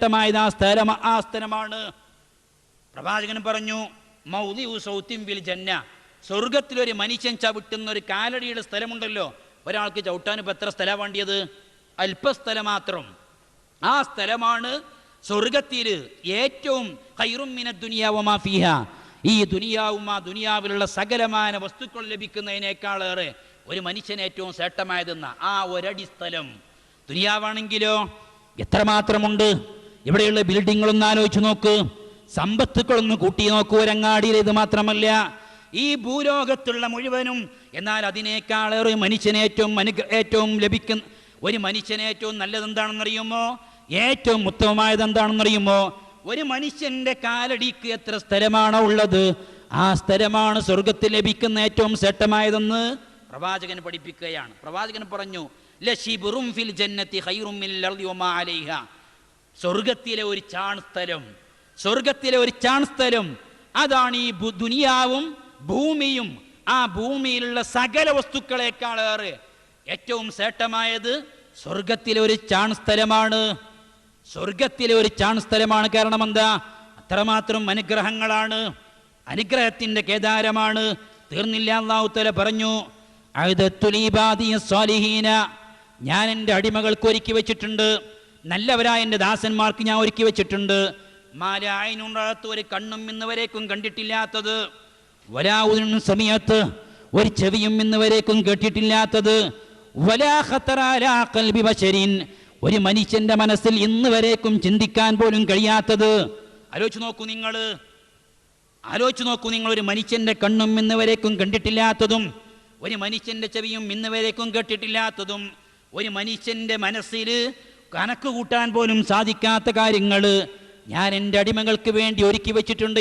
ശ്രേഷ്ഠമായത് ആ സ്ഥലം ആ സ്ഥലമാണ്. പ്രവാചകൻ പറഞ്ഞു മൗദി സൗത്തിൻ ബിൽ ജന്ന. സ്വർഗത്തിലൊരു മനുഷ്യൻ ചവിട്ടുന്ന ഒരു കാലടിയുടെ സ്ഥലമുണ്ടല്ലോ. ഒരാൾക്ക് ചവിട്ടാൻ ഇപ്പം എത്ര സ്ഥലമാണ് വേണ്ടിയത്? അല്പസ്ഥലം മാത്രം ആ സ്ഥലമാണ് സ്വർഗത്തിൽ ഏറ്റവും ഹൈറുമിന ദുനിയാവുമാ ഫീഹ. ഈ ദുനിയാവും ആ ദുനിയാവിലുള്ള സകലമായ വസ്തുക്കൾ ലഭിക്കുന്നതിനേക്കാളേറെ ഒരു മനുഷ്യൻ ഏറ്റവും ശ്രേഷ്ഠമായതെന്ന. ആ ഒരടി സ്ഥലം. ദുനിയാവാണെങ്കിലോ എത്രമാത്രമുണ്ട്? ഇവിടെയുള്ള ബിൽഡിങ്ങുകളൊന്ന് ആലോചിച്ച് നോക്ക്. സമ്പത്തുക്കളൊന്ന് കൂട്ടി നോക്കൂ. ഒരങ്ങാടിയിൽ ഇത് മാത്രമല്ല ഈ ഭൂലോകത്തുള്ള മുഴുവനും എന്നാൽ അതിനേക്കാളേറെ മനുഷ്യന് ഏറ്റവും അനുഗ്ര ഏറ്റവും ലഭിക്കുന്ന ഒരു മനുഷ്യന് ഏറ്റവും നല്ലത് എന്താണെന്നറിയുമോ ഏറ്റവും ഉത്തമമായത് എന്താണെന്നറിയുമോ ഒരു മനുഷ്യന്റെ കാലടിക്ക് എത്ര സ്ഥലമാണോ ഉള്ളത്? ആ സ്ഥലമാണ് സ്വർഗത്തിൽ ലഭിക്കുന്ന ഏറ്റവും ശ്രേഷ്ഠമായതെന്ന് പ്രവാചകൻ പഠിപ്പിക്കുകയാണ്. പ്രവാചകൻ പറഞ്ഞു ലഷിബുറും ഫിൽ ജന്നത്തി ഹൈറും സ്വർഗത്തിലെ ഒരു ചാൺസ്ഥലം സ്വർഗത്തിലെ ഒരു ചാൺസ്ഥലം അതാണ് ഈ ദുനിയാവും ഭൂമിയും. ആ ഭൂമിയിലുള്ള സകല വസ്തുക്കളെക്കാളേറെ ഏറ്റവും ശ്രേഷ്ഠമായത് സ്വർഗത്തിലെ ഒരു ചാൺസ്ഥലമാണ് സ്വർഗത്തിലെ ഒരു ചാൺസ്ഥലമാണ് കാരണം എന്താ? അത്രമാത്രം അനുഗ്രഹങ്ങളാണ്. അനുഗ്രഹത്തിന്റെ കേദാരമാണ്. തീർന്നില്ല അള്ളാഹുത്തല പറഞ്ഞു ഞാൻ എന്റെ അടിമകൾക്ക് ഒരുക്കി വെച്ചിട്ടുണ്ട്. നല്ലവരായ എന്റെ ദാസന്മാർക്ക് ഞാൻ ഒരുക്കി വെച്ചിട്ടുണ്ട്. മാലായനുണ്ടാത്ത ഒരു കണ്ണും ഇന്നുവരേക്കും കണ്ടിട്ടില്ലാത്തത് വലാവുനും സമയത്ത് ഒരു ചെവിയും ഇന്നുവരേക്കും കേട്ടിട്ടില്ലാത്തത് വലാ ഖത്തറ അലാ ഖൽബി ബശരിൻ ഒരു മനുഷ്യന്റെ മനസ്സിൽ ഇന്ന് വരേക്കും ചിന്തിക്കാൻ പോലും കഴിയാത്തത്. ആലോചിച്ച് നോക്കൂ നിങ്ങൾ ആലോചിച്ച് നോക്കൂ നിങ്ങൾ ഒരു മനുഷ്യന്റെ കണ്ണും ഇന്ന് വരേക്കും കണ്ടിട്ടില്ലാത്തതും ഒരു മനുഷ്യന്റെ ചെവിയും ഇന്ന് വരേക്കും കേട്ടിട്ടില്ലാത്തതും ഒരു മനുഷ്യന്റെ മനസ്സിൽ കണക്ക് കൂട്ടാൻ പോലും സാധിക്കാത്ത കാര്യങ്ങൾ ഞാൻ എന്റെ അടിമകൾക്ക് വേണ്ടി ഒരുക്കി വെച്ചിട്ടുണ്ട്